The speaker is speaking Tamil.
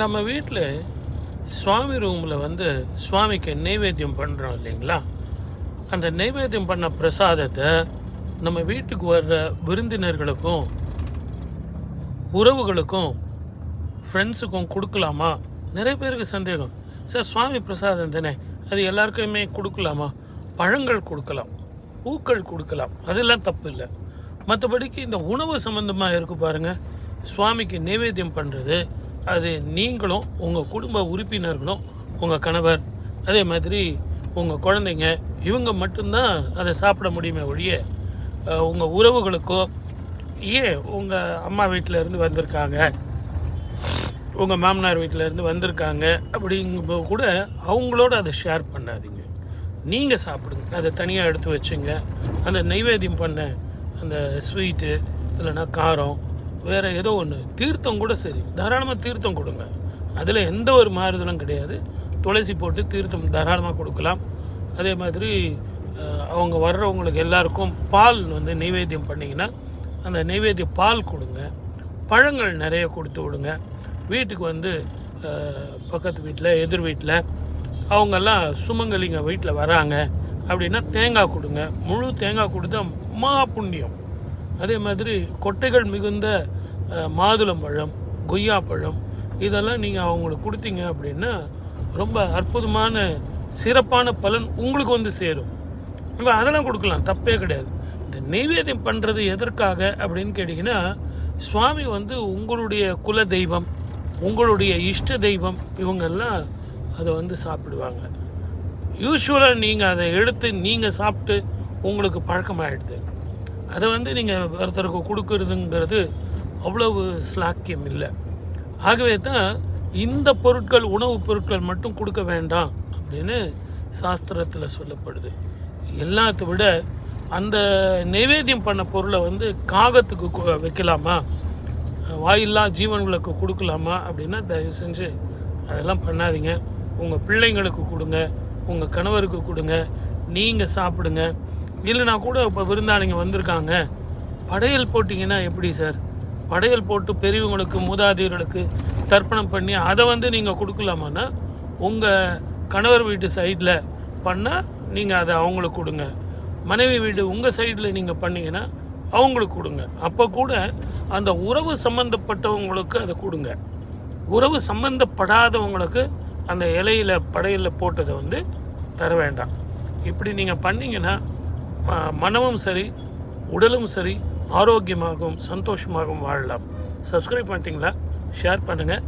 நம்ம வீட்டில் சுவாமி ரூமில் வந்து சுவாமிக்கு நைவேத்தியம் பண்ணுறோம் இல்லைங்களா? அந்த நைவேத்தியம் பண்ண பிரசாதத்தை நம்ம வீட்டுக்கு வர்ற விருந்தினர்களுக்கும் உறவுகளுக்கும் ஃப்ரெண்ட்ஸுக்கும் கொடுக்கலாமா? நிறைய பேருக்கு சந்தேகம். சார் சுவாமி பிரசாதம் தானே? அது எல்லாருக்குமே கொடுக்கலாமா? பழங்கள் கொடுக்கலாம் பூக்கள் கொடுக்கலாம். அதெல்லாம் தப்பு இல்லை. மற்றபடிக்கு இந்த உணவு சம்மந்தமாக இருக்கு பாருங்கள் சுவாமிக்கு நைவேத்தியம் பண்ணுறது அது நீங்களும் உங்கள் குடும்ப உறுப்பினர்களும் உங்கள் கணவர் அதே மாதிரி உங்கள் குழந்தைங்க இவங்க மட்டும்தான் அதை சாப்பிட முடியுமே ஒழிய உங்கள் உறவுகளுக்கோ ஏன் உங்கள் அம்மா வீட்டிலேருந்து வந்திருக்காங்க உங்கள் மாமனார் வீட்டிலேருந்து வந்திருக்காங்க அப்படிங்கும்போது கூட அவங்களோட அதை ஷேர் பண்ணாதீங்க. நீங்கள் சாப்பிடுங்க. அதை தனியாக எடுத்து வச்சுங்க. அந்த நைவேத்தியம் பண்ண அந்த ஸ்வீட்டு இல்லைன்னா காரம் வேறு ஏதோ ஒன்று தீர்த்தம் கூட சரி. தாராளமாக தீர்த்தம் கொடுங்க. அதில் எந்த ஒரு மாறுதலும் கிடையாது. துளசி போட்டு தீர்த்தம் தாராளமாக கொடுக்கலாம். அதே மாதிரி அவங்க வர்றவங்களுக்கு எல்லாருக்கும் பால் வந்து நைவேத்தியம் பண்ணிங்கன்னா அந்த நைவேத்திய பால் கொடுங்க. பழங்கள் நிறைய கொடுத்து விடுங்க. வீட்டுக்கு வந்து பக்கத்து வீட்டில் எதிர் வீட்டில் அவங்கெல்லாம் சுமங்கலிங்க வீட்டில் வராங்க அப்படின்னா தேங்காய் கொடுங்க. முழு தேங்காய் கொடுத்தா மகா புண்ணியம். அதே மாதிரி கொட்டைகள் மிகுந்த மாதுளம் பழம் கொய்யாப்பழம் இதெல்லாம் நீங்கள் அவங்களுக்கு கொடுத்தீங்க அப்படின்னா ரொம்ப அற்புதமான சிறப்பான பலன் உங்களுக்கு வந்து சேரும். இப்போ அதெல்லாம் கொடுக்கலாம் தப்பே கிடையாது. இந்த நெய்வேத்தியம் பண்ணுறது எதற்காக அப்படின்னு கேட்டிங்கன்னா சுவாமி வந்து உங்களுடைய குல தெய்வம் உங்களுடைய இஷ்ட தெய்வம் இவங்கெல்லாம் அதை வந்து சாப்பிடுவாங்க. யூஸ்வலாக நீங்கள் அதை எடுத்து நீங்கள் சாப்பிட்டு உங்களுக்கு பழக்கமாகிடுது அதை வந்து நீங்கள் ஒருத்தருக்கு கொடுக்குறதுங்கிறது அவ்வளவு ஸ்லாக்கியம் இல்லை. ஆகவே தான் இந்த பொருட்கள் உணவுப் பொருட்கள் மட்டும் கொடுக்க வேண்டாம் அப்படின்னு சாஸ்திரத்தில் சொல்லப்படுது. எல்லாத்த விட அந்த நைவேத்தியம் பண்ண பொருளை வந்து காகத்துக்கு வைக்கலாமா? வாயில்லா ஜீவன்களுக்கு கொடுக்கலாமா அப்படின்னா தயவு செஞ்சு அதெல்லாம் பண்ணாதீங்க. உங்கள் பிள்ளைங்களுக்கு கொடுங்க உங்கள் கணவருக்கு கொடுங்க நீங்கள் சாப்பிடுங்க. இல்லைனா கூட இப்போ விருந்தாளிங்க வந்திருக்காங்க. படையல் போட்டிங்கன்னா எப்படி சார்? படையல் போட்டு பெரியவங்களுக்கு மூதாதையர்களுக்கு தர்ப்பணம் பண்ணி அதை வந்து நீங்கள் கொடுக்கலாமான்னா உங்கள் கணவர் வீட்டு சைடில் பண்ணால் நீங்கள் அதை அவங்களுக்கு கொடுங்க. மனைவி வீடு உங்கள் சைடில் நீங்கள் பண்ணிங்கன்னா அவங்களுக்கு கொடுங்க. அப்போ கூட அந்த உறவு சம்மந்தப்பட்டவங்களுக்கு அதை கொடுங்க. உறவு சம்மந்தப்படாதவங்களுக்கு அந்த இலையில் படையலில் போட்டதை வந்து தர வேண்டாம். இப்படி நீங்கள் பண்ணீங்கன்னா மனமும் சரி உடலும் சரி ஆரோக்கியமாகவும் சந்தோஷமாகவும் வாழலாம். சப்ஸ்கிரைப் பண்ணிட்டீங்களா? ஷேர் பண்ணுங்கள்